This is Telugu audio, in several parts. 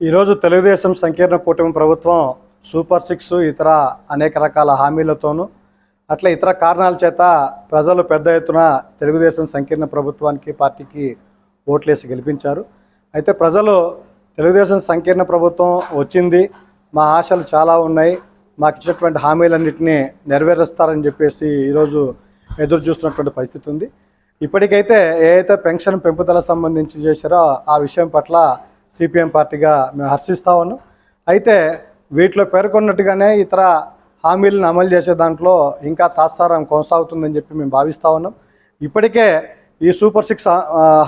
ఈరోజు తెలుగుదేశం సంకీర్ణ కూటమి ప్రభుత్వం సూపర్ సిక్స్ ఇతర అనేక రకాల హామీలతోనూ అట్లా ఇతర కారణాల చేత ప్రజలు పెద్ద ఎత్తున తెలుగుదేశం సంకీర్ణ ప్రభుత్వానికి పార్టీకి ఓట్లేసి గెలిపించారు. అయితే ప్రజలు తెలుగుదేశం సంకీర్ణ ప్రభుత్వం వచ్చింది మా ఆశలు చాలా ఉన్నాయి మాకు ఇచ్చినటువంటి హామీలన్నింటినీ నెరవేరుస్తారని చెప్పేసి ఈరోజు ఎదురు చూస్తున్నటువంటి పరిస్థితి ఉంది. ఇప్పటికైతే ఏ అయితే పెన్షన్ పెంపుదల సంబంధించి చేశారో ఆ విషయం పట్ల సిపిఎం పార్టీగా మేము హర్షిస్తా ఉన్నాం. అయితే వీటిలో పేర్కొన్నట్టుగానే ఇతర హామీలను అమలు చేసే దాంట్లో ఇంకా తాత్సారం కొనసాగుతుందని చెప్పి మేము భావిస్తూ ఉన్నాం. ఇప్పటికే ఈ సూపర్ సిక్స్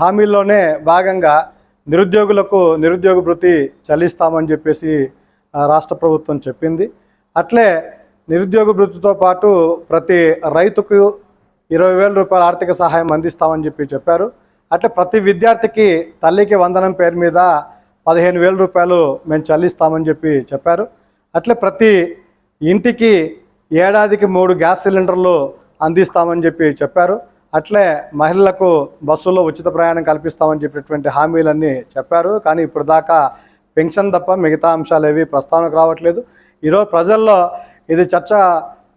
హామీల్లోనే భాగంగా నిరుద్యోగులకు నిరుద్యోగ భృతి చెల్లిస్తామని చెప్పేసి రాష్ట్ర ప్రభుత్వం చెప్పింది. అట్లే నిరుద్యోగ భృతితో పాటు ప్రతి రైతుకు ఇరవై వేల రూపాయల ఆర్థిక సహాయం అందిస్తామని చెప్పి చెప్పారు. అట్లే ప్రతి విద్యార్థికి తల్లికి వందనం పేరు మీద పదిహేను వేల రూపాయలు మేము చెల్లిస్తామని చెప్పి చెప్పారు. అట్లే ప్రతి ఇంటికి ఏడాదికి మూడు గ్యాస్ సిలిండర్లు అందిస్తామని చెప్పి చెప్పారు. అట్లే మహిళలకు బస్సులో ఉచిత ప్రయాణం కల్పిస్తామని చెప్పినటువంటి హామీలన్నీ చెప్పారు. కానీ ఇప్పుడు దాకా పెన్షన్ తప్ప మిగతా అంశాలు ఏవి ప్రస్తావనకు రావట్లేదు. ఈరోజు ప్రజల్లో ఇది చర్చ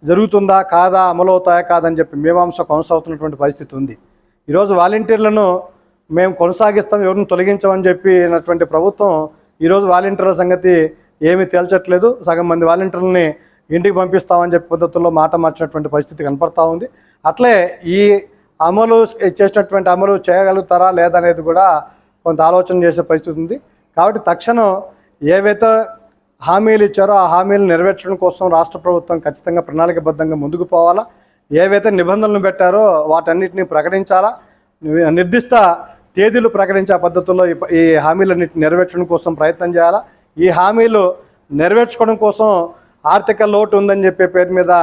జరుగుతుందా కాదా అమలవుతాయా కాదని చెప్పి మీమాంస కొనసాగుతున్నటువంటి పరిస్థితి ఉంది. ఈరోజు వాలంటీర్లను మేము కొనసాగిస్తాం ఎవరిని తొలగించమని చెప్పినటువంటి ప్రభుత్వం ఈరోజు వాలంటీర్ల సంగతి ఏమీ తేల్చట్లేదు. సగం మంది వాలంటీర్లని ఇంటికి పంపిస్తామని చెప్పి పద్ధతుల్లో మాట మార్చినటువంటి పరిస్థితి కనపడతా ఉంది. అట్లే ఈ అమలు చేసినటువంటి అమలు చేయగలుగుతారా లేదా అనేది కూడా కొంత ఆలోచన చేసే పరిస్థితి ఉంది. కాబట్టి తక్షణం ఏవైతే హామీలు ఇచ్చారో ఆ హామీలు నెరవేర్చడం కోసం రాష్ట్ర ప్రభుత్వం ఖచ్చితంగా ప్రణాళికబద్ధంగా ముందుకు పోవాలా? ఏవైతే నిబంధనలు పెట్టారో వాటన్నిటిని ప్రకటించాలా? నిర్దిష్ట తేదీలు ప్రకటించే పద్ధతుల్లో ఈ హామీలన్నింటిని నెరవేర్చడం కోసం ప్రయత్నం చేయాలా? ఈ హామీలు నెరవేర్చుకోవడం కోసం ఆర్థిక లోటు ఉందని చెప్పే పేరు మీద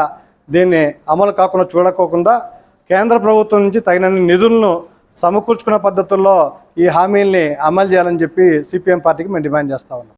దీన్ని అమలు కాకుండా చూడకోకుండా కేంద్ర ప్రభుత్వం నుంచి తగినన్ని నిధులను సమకూర్చుకున్న పద్ధతుల్లో ఈ హామీల్ని అమలు చేయాలని చెప్పి సిపిఎం పార్టీకి మేము డిమాండ్ చేస్తా ఉన్నాం.